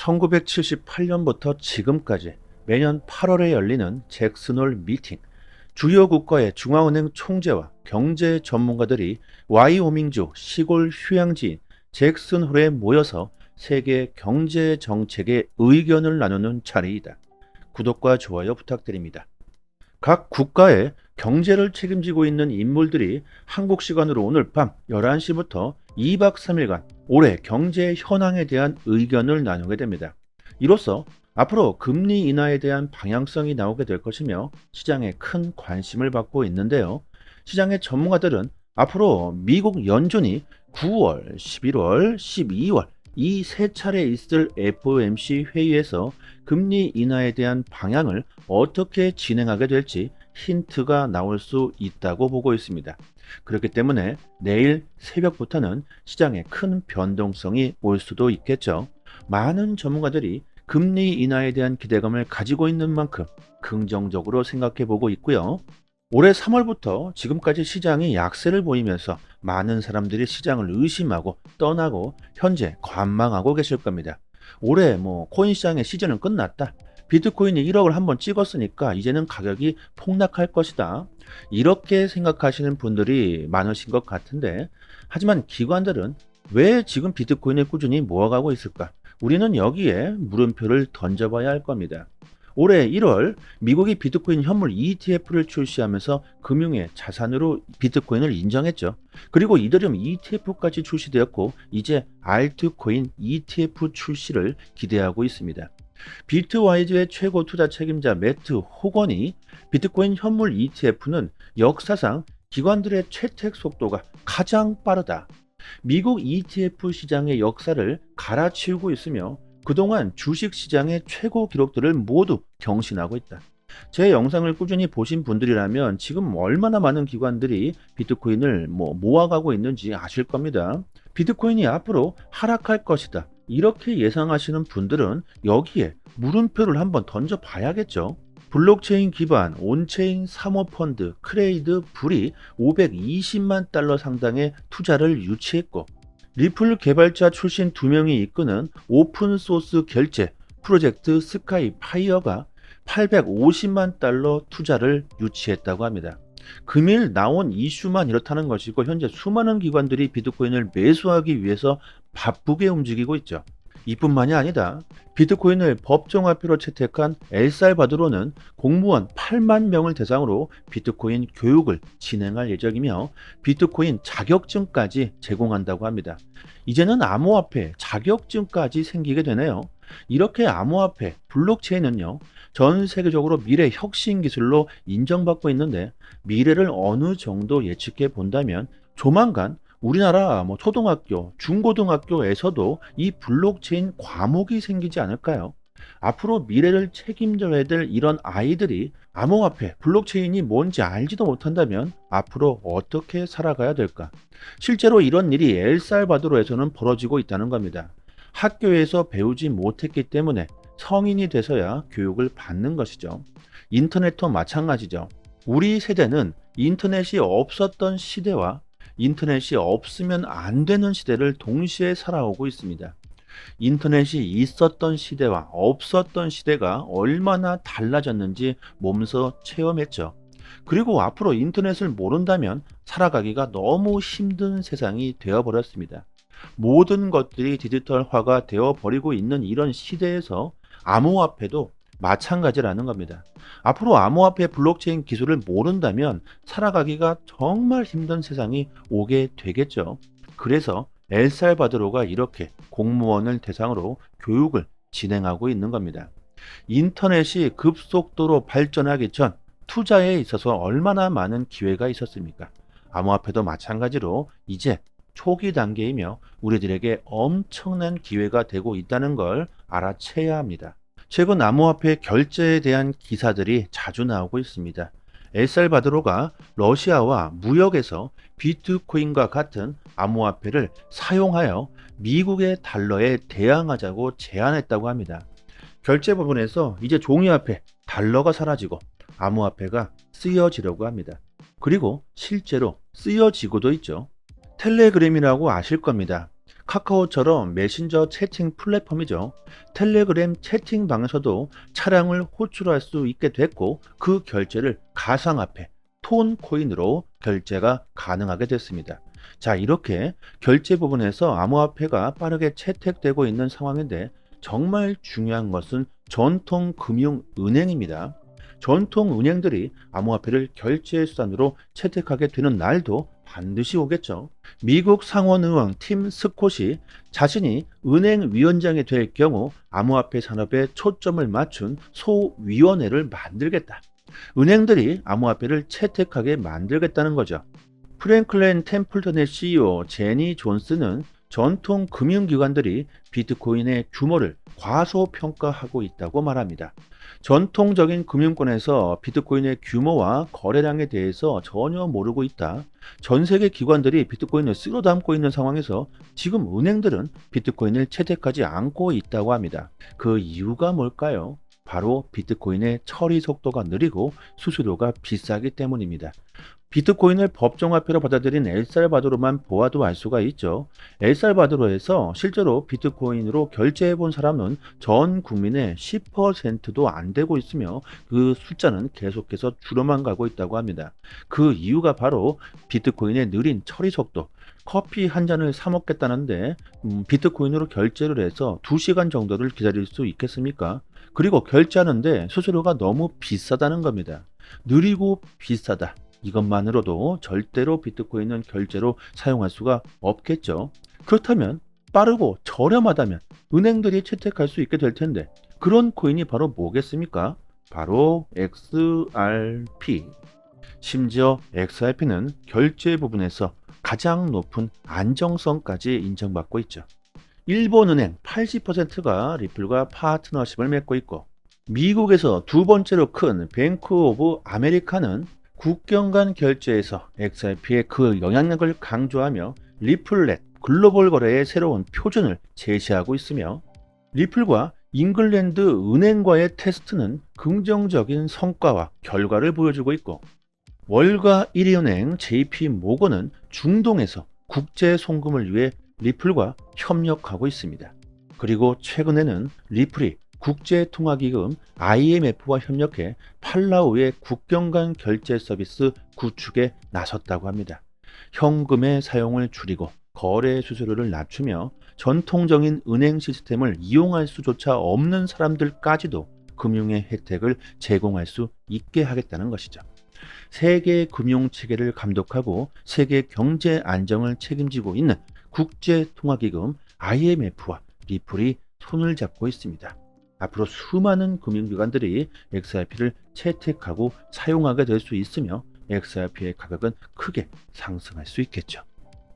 1978년부터 지금까지 매년 8월에 열리는 잭슨홀 미팅. 주요 국가의 중앙은행 총재와 경제 전문가들이 와이오밍주 시골 휴양지인 잭슨홀에 모여서 세계 경제 정책의 의견을 나누는 자리이다. 구독과 좋아요 부탁드립니다. 각 국가의 경제를 책임지고 있는 인물들이 한국 시간으로 오늘 밤 11시부터 2박 3일간 올해 경제 현황에 대한 의견을 나누게 됩니다. 이로써 앞으로 금리 인하에 대한 방향성이 나오게 될 것이며 시장에 큰 관심을 받고 있는데요. 시장의 전문가들은 앞으로 미국 연준이 9월, 11월, 12월 이 세 차례 있을 FOMC 회의에서 금리 인하에 대한 방향을 어떻게 진행하게 될지 힌트가 나올 수 있다고 보고 있습니다. 그렇기 때문에 내일 새벽부터는 시장에 큰 변동성이 올 수도 있겠죠. 많은 전문가들이 금리 인하에 대한 기대감을 가지고 있는 만큼 긍정적으로 생각해 보고 있고요. 올해 3월부터 지금까지 시장이 약세를 보이면서 많은 사람들이 시장을 의심하고 떠나고 현재 관망하고 계실 겁니다. 올해 뭐 코인 시장의 시즌은 끝났다. 비트코인이 1억을 한번 찍었으니까 이제는 가격이 폭락할 것이다. 이렇게 생각하시는 분들이 많으신 것 같은데 하지만 기관들은 왜 지금 비트코인을 꾸준히 모아가고 있을까? 우리는 여기에 물음표를 던져봐야 할 겁니다. 올해 1월 미국이 비트코인 현물 ETF를 출시하면서 금융의 자산으로 비트코인을 인정했죠. 그리고 이더리움 ETF까지 출시되었고 이제 알트코인 ETF 출시를 기대하고 있습니다. 비트와이즈의 최고 투자 책임자 매트 호건이 비트코인 현물 ETF는 역사상 기관들의 채택 속도가 가장 빠르다. 미국 ETF 시장의 역사를 갈아치우고 있으며 그동안 주식 시장의 최고 기록들을 모두 경신하고 있다. 제 영상을 꾸준히 보신 분들이라면 지금 얼마나 많은 기관들이 비트코인을 뭐 모아가고 있는지 아실 겁니다. 비트코인이 앞으로 하락할 것이다. 이렇게 예상하시는 분들은 여기에 물음표를 한번 던져 봐야겠죠. 블록체인 기반 온체인 사모펀드 크레이드 불이 520만 달러 상당의 투자를 유치했고 리플 개발자 출신 두 명이 이끄는 오픈소스 결제 프로젝트 스카이 파이어가 850만 달러 투자를 유치했다고 합니다. 금일 나온 이슈만 이렇다는 것이고 현재 수많은 기관들이 비트코인을 매수하기 위해서 바쁘게 움직이고 있죠. 이뿐만이 아니다. 비트코인을 법정화폐로 채택한 엘살바도르는 공무원 8만 명을 대상으로 비트코인 교육을 진행할 예정이며 비트코인 자격증까지 제공한다고 합니다. 이제는 암호화폐 자격증까지 생기게 되네요. 이렇게 암호화폐, 블록체인은요, 전 세계적으로 미래 혁신 기술로 인정받고 있는데 미래를 어느 정도 예측해 본다면 조만간 우리나라 뭐 초등학교, 중고등학교에서도 이 블록체인 과목이 생기지 않을까요? 앞으로 미래를 책임져야 될 이런 아이들이 암호화폐, 블록체인이 뭔지 알지도 못한다면 앞으로 어떻게 살아가야 될까? 실제로 이런 일이 엘살바도르에서는 벌어지고 있다는 겁니다. 학교에서 배우지 못했기 때문에 성인이 돼서야 교육을 받는 것이죠. 인터넷도 마찬가지죠. 우리 세대는 인터넷이 없었던 시대와 인터넷이 없으면 안 되는 시대를 동시에 살아오고 있습니다. 인터넷이 있었던 시대와 없었던 시대가 얼마나 달라졌는지 몸소 체험했죠. 그리고 앞으로 인터넷을 모른다면 살아가기가 너무 힘든 세상이 되어버렸습니다. 모든 것들이 디지털화가 되어 버리고 있는 이런 시대에서 암호화폐도 마찬가지라는 겁니다. 앞으로 암호화폐 블록체인 기술을 모른다면 살아가기가 정말 힘든 세상이 오게 되겠죠. 그래서 엘살바도르가 이렇게 공무원을 대상으로 교육을 진행하고 있는 겁니다. 인터넷이 급속도로 발전하기 전 투자에 있어서 얼마나 많은 기회가 있었습니까? 암호화폐도 마찬가지로 이제 초기 단계이며 우리들에게 엄청난 기회가 되고 있다는 걸 알아채야 합니다. 최근 암호화폐 결제에 대한 기사들이 자주 나오고 있습니다. 엘살바도르가 러시아와 무역에서 비트코인과 같은 암호화폐를 사용하여 미국의 달러에 대항하자고 제안했다고 합니다. 결제 부분에서 이제 종이화폐, 달러가 사라지고 암호화폐가 쓰여지려고 합니다. 그리고 실제로 쓰여지고도 있죠. 텔레그램이라고 아실 겁니다. 카카오처럼 메신저 채팅 플랫폼이죠. 텔레그램 채팅방에서도 차량을 호출할 수 있게 됐고 그 결제를 가상화폐 톤 코인으로 결제가 가능하게 됐습니다. 자, 이렇게 결제 부분에서 암호화폐가 빠르게 채택되고 있는 상황인데 정말 중요한 것은 전통 금융 은행입니다. 전통 은행들이 암호화폐를 결제 수단으로 채택하게 되는 날도 반드시 오겠죠. 미국 상원의원 팀 스콧이 자신이 은행 위원장이 될 경우 암호화폐 산업에 초점을 맞춘 소위원회를 만들겠다. 은행들이 암호화폐를 채택하게 만들겠다는 거죠. 프랭클린 템플턴의 CEO 제니 존스는 전통 금융기관들이 비트코인의 규모를 과소평가하고 있다고 말합니다. 전통적인 금융권에서 비트코인의 규모와 거래량에 대해서 전혀 모르고 있다. 전 세계 기관들이 비트코인을 쓸어 담고 있는 상황에서 지금 은행들은 비트코인을 채택하지 않고 있다고 합니다. 그 이유가 뭘까요? 바로 비트코인의 처리 속도가 느리고 수수료가 비싸기 때문입니다. 비트코인을 법정화폐로 받아들인 엘살바도르만 보아도 알 수가 있죠. 엘살바도르에서 실제로 비트코인으로 결제해 본 사람은 전 국민의 10%도 안 되고 있으며 그 숫자는 계속해서 줄어만 가고 있다고 합니다. 그 이유가 바로 비트코인의 느린 처리 속도. 커피 한 잔을 사 먹겠다는데 음, 비트코인으로 결제를 해서 2시간 정도를 기다릴 수 있겠습니까? 그리고 결제하는데 수수료가 너무 비싸다는 겁니다. 느리고 비싸다. 이것만으로도 절대로 비트코인은 결제로 사용할 수가 없겠죠. 그렇다면 빠르고 저렴하다면 은행들이 채택할 수 있게 될 텐데 그런 코인이 바로 뭐겠습니까? 바로 XRP. 심지어 XRP는 결제 부분에서 가장 높은 안정성까지 인정받고 있죠. 일본은행 80%가 리플과 파트너십을 맺고 있고 미국에서 두 번째로 큰 뱅크 오브 아메리카는 국경 간 결제에서 XRP의 그 영향력을 강조하며 리플렛 글로벌 거래의 새로운 표준을 제시하고 있으며 리플과 잉글랜드 은행과의 테스트는 긍정적인 성과와 결과를 보여주고 있고 월가 1위 은행 JP 모건은 중동에서 국제 송금을 위해 리플과 협력하고 있습니다. 그리고 최근에는 리플이 국제통화기금 IMF와 협력해 팔라우의 국경 간 결제 서비스 구축에 나섰다고 합니다. 현금의 사용을 줄이고 거래 수수료를 낮추며 전통적인 은행 시스템을 이용할 수조차 없는 사람들까지도 금융의 혜택을 제공할 수 있게 하겠다는 것이죠. 세계 금융 체계를 감독하고 세계 경제 안정을 책임지고 있는 국제통화기금 IMF와 리플이 손을 잡고 있습니다. 앞으로 수많은 금융기관들이 XRP를 채택하고 사용하게 될 수 있으며 XRP의 가격은 크게 상승할 수 있겠죠.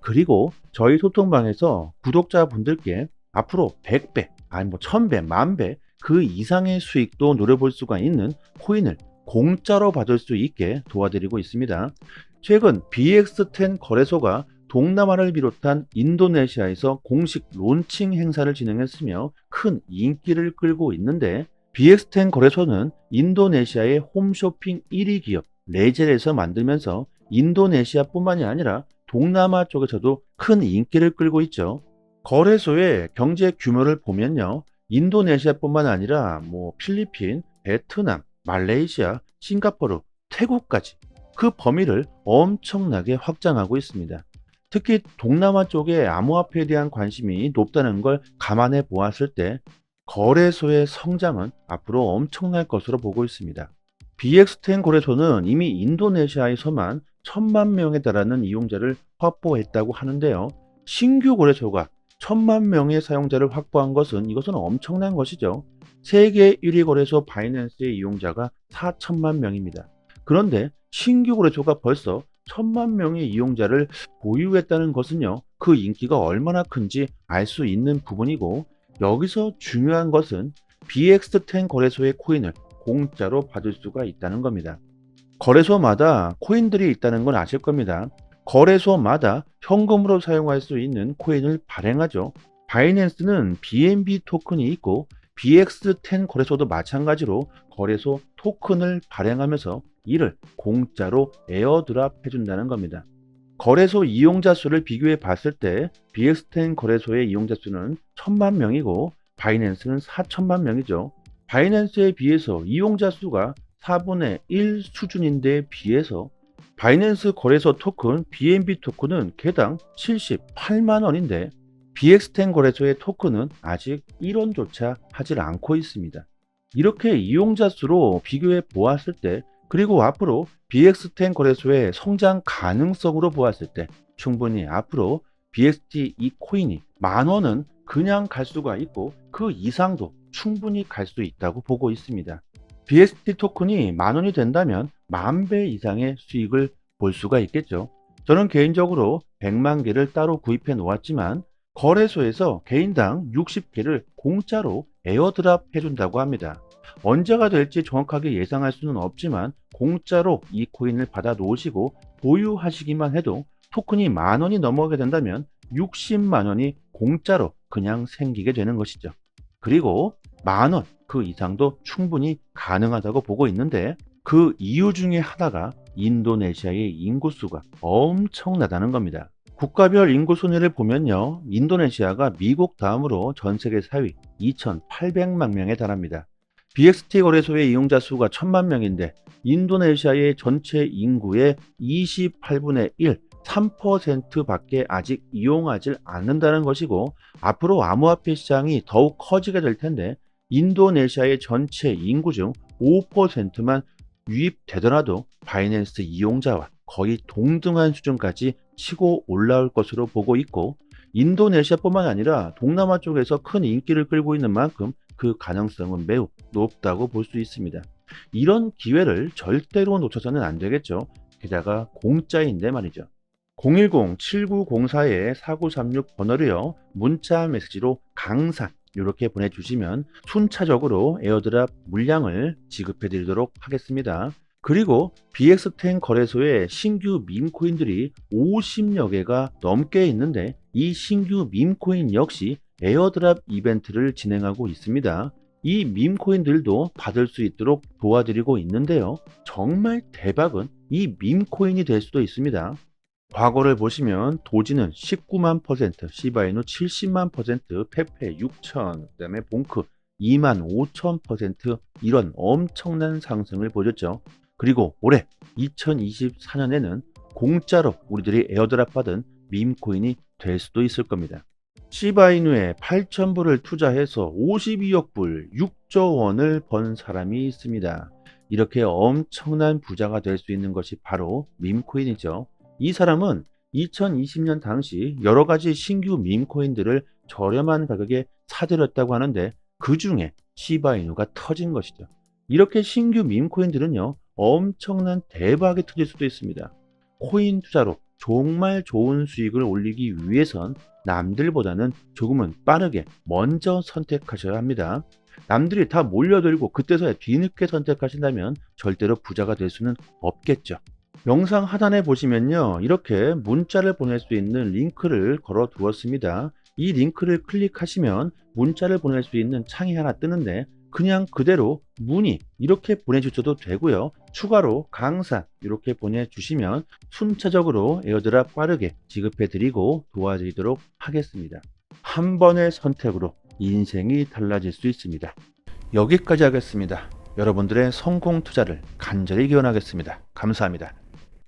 그리고 저희 소통방에서 구독자분들께 앞으로 100배, 아니 뭐 1000배, 만배 그 이상의 수익도 노려볼 수가 있는 코인을 공짜로 받을 수 있게 도와드리고 있습니다. 최근 BX10 거래소가 동남아를 비롯한 인도네시아에서 공식 론칭 행사를 진행했으며 큰 인기를 끌고 있는데 BX10 거래소는 인도네시아의 홈쇼핑 1위 기업 레젤에서 만들면서 인도네시아뿐만이 아니라 동남아 쪽에서도 큰 인기를 끌고 있죠. 거래소의 경제 규모를 보면요. 인도네시아뿐만 아니라 뭐 필리핀, 베트남, 말레이시아, 싱가포르, 태국까지 그 범위를 엄청나게 확장하고 있습니다. 특히 동남아 쪽에 암호화폐에 대한 관심이 높다는 걸 감안해 보았을 때 거래소의 성장은 앞으로 엄청날 것으로 보고 있습니다. BX10 거래소는 이미 인도네시아에서만 천만 명에 달하는 이용자를 확보했다고 하는데요. 신규 거래소가 천만 명의 사용자를 확보한 것은 이것은 엄청난 것이죠. 세계 1위 거래소 바이낸스의 이용자가 4천만 명입니다. 그런데 신규 거래소가 벌써 천만 명의 이용자를 보유했다는 것은요, 그 인기가 얼마나 큰지 알 수 있는 부분이고, 여기서 중요한 것은 BX10 거래소의 코인을 공짜로 받을 수가 있다는 겁니다. 거래소마다 코인들이 있다는 건 아실 겁니다. 거래소마다 현금으로 사용할 수 있는 코인을 발행하죠. 바이낸스는 BNB 토큰이 있고 BX10 거래소도 마찬가지로 거래소 토큰을 발행하면서 이를 공짜로 에어드랍 해준다는 겁니다. 거래소 이용자 수를 비교해 봤을 때 BX10 거래소의 이용자 수는 1000만 명이고 바이낸스는 4천만 명이죠. 바이낸스에 비해서 이용자 수가 4분의 1 수준인데 비해서 바이낸스 거래소 토큰 BNB 토큰은 개당 78만 원인데 BX10 거래소의 토큰은 아직 1원조차 하질 않고 있습니다. 이렇게 이용자 수로 비교해 보았을 때 그리고 앞으로 BX10 거래소의 성장 가능성으로 보았을 때 충분히 앞으로 BXT 이 코인이 만 원은 그냥 갈 수가 있고 그 이상도 충분히 갈 수 있다고 보고 있습니다. BST 토큰이 만 원이 된다면 만 배 이상의 수익을 볼 수가 있겠죠. 저는 개인적으로 100만 개를 따로 구입해 놓았지만 거래소에서 개인당 60개를 공짜로 에어드랍 해준다고 합니다. 언제가 될지 정확하게 예상할 수는 없지만 공짜로 이 코인을 받아 놓으시고 보유하시기만 해도 토큰이 만 원이 넘어가게 된다면 60만 원이 공짜로 그냥 생기게 되는 것이죠. 그리고 만 원 그 이상도 충분히 가능하다고 보고 있는데 그 이유 중에 하나가 인도네시아의 인구수가 엄청나다는 겁니다. 국가별 인구 순위를 보면요. 인도네시아가 미국 다음으로 전 세계 4위 2,800만 명에 달합니다. BXT 거래소의 이용자 수가 1,000만 명인데 인도네시아의 전체 인구의 28분의 1, 3%밖에 아직 이용하지 않는다는 것이고 앞으로 암호화폐 시장이 더욱 커지게 될 텐데 인도네시아의 전체 인구 중 5%만 유입되더라도 바이낸스 이용자와 거의 동등한 수준까지 치고 올라올 것으로 보고 있고 인도네시아뿐만 아니라 동남아 쪽에서 큰 인기를 끌고 있는 만큼 그 가능성은 매우 높다고 볼 수 있습니다. 이런 기회를 절대로 놓쳐서는 안 되겠죠. 게다가 공짜인데 말이죠. 010-7904-4936 번호로요. 문자 메시지로 강산 이렇게 보내주시면 순차적으로 에어드랍 물량을 지급해 드리도록 하겠습니다. 그리고 BX10 거래소에 신규 밈코인들이 50여 개가 넘게 있는데 이 신규 밈코인 역시 에어드랍 이벤트를 진행하고 있습니다. 이 밈코인들도 받을 수 있도록 도와드리고 있는데요. 정말 대박은 이 밈코인이 될 수도 있습니다. 과거를 보시면 도지는 19만 퍼센트, 시바이누 70만 퍼센트, 페페 6천, 그다음에 봉크 2만 5천 퍼센트 이런 엄청난 상승을 보였죠. 그리고 올해 2024년에는 공짜로 우리들이 에어드랍 받은 밈코인이 될 수도 있을 겁니다. 시바이누에 8,000불을 투자해서 52억 불, 6조 원을 번 사람이 있습니다. 이렇게 엄청난 부자가 될 수 있는 것이 바로 밈코인이죠. 이 사람은 2020년 당시 여러 가지 신규 밈코인들을 저렴한 가격에 사들였다고 하는데 그 중에 시바이누가 터진 것이죠. 이렇게 신규 밈코인들은요, 엄청난 대박이 터질 수도 있습니다. 코인 투자로 정말 좋은 수익을 올리기 위해선 남들보다는 조금은 빠르게 먼저 선택하셔야 합니다. 남들이 다 몰려들고 그때서야 뒤늦게 선택하신다면 절대로 부자가 될 수는 없겠죠. 영상 하단에 보시면요. 이렇게 문자를 보낼 수 있는 링크를 걸어 두었습니다. 이 링크를 클릭하시면 문자를 보낼 수 있는 창이 하나 뜨는데 그냥 그대로 문의 이렇게 보내주셔도 되고요. 추가로 강사 이렇게 보내주시면 순차적으로 에어드랍 빠르게 지급해드리고 도와드리도록 하겠습니다. 한 번의 선택으로 인생이 달라질 수 있습니다. 여기까지 하겠습니다. 여러분들의 성공 투자를 간절히 기원하겠습니다. 감사합니다.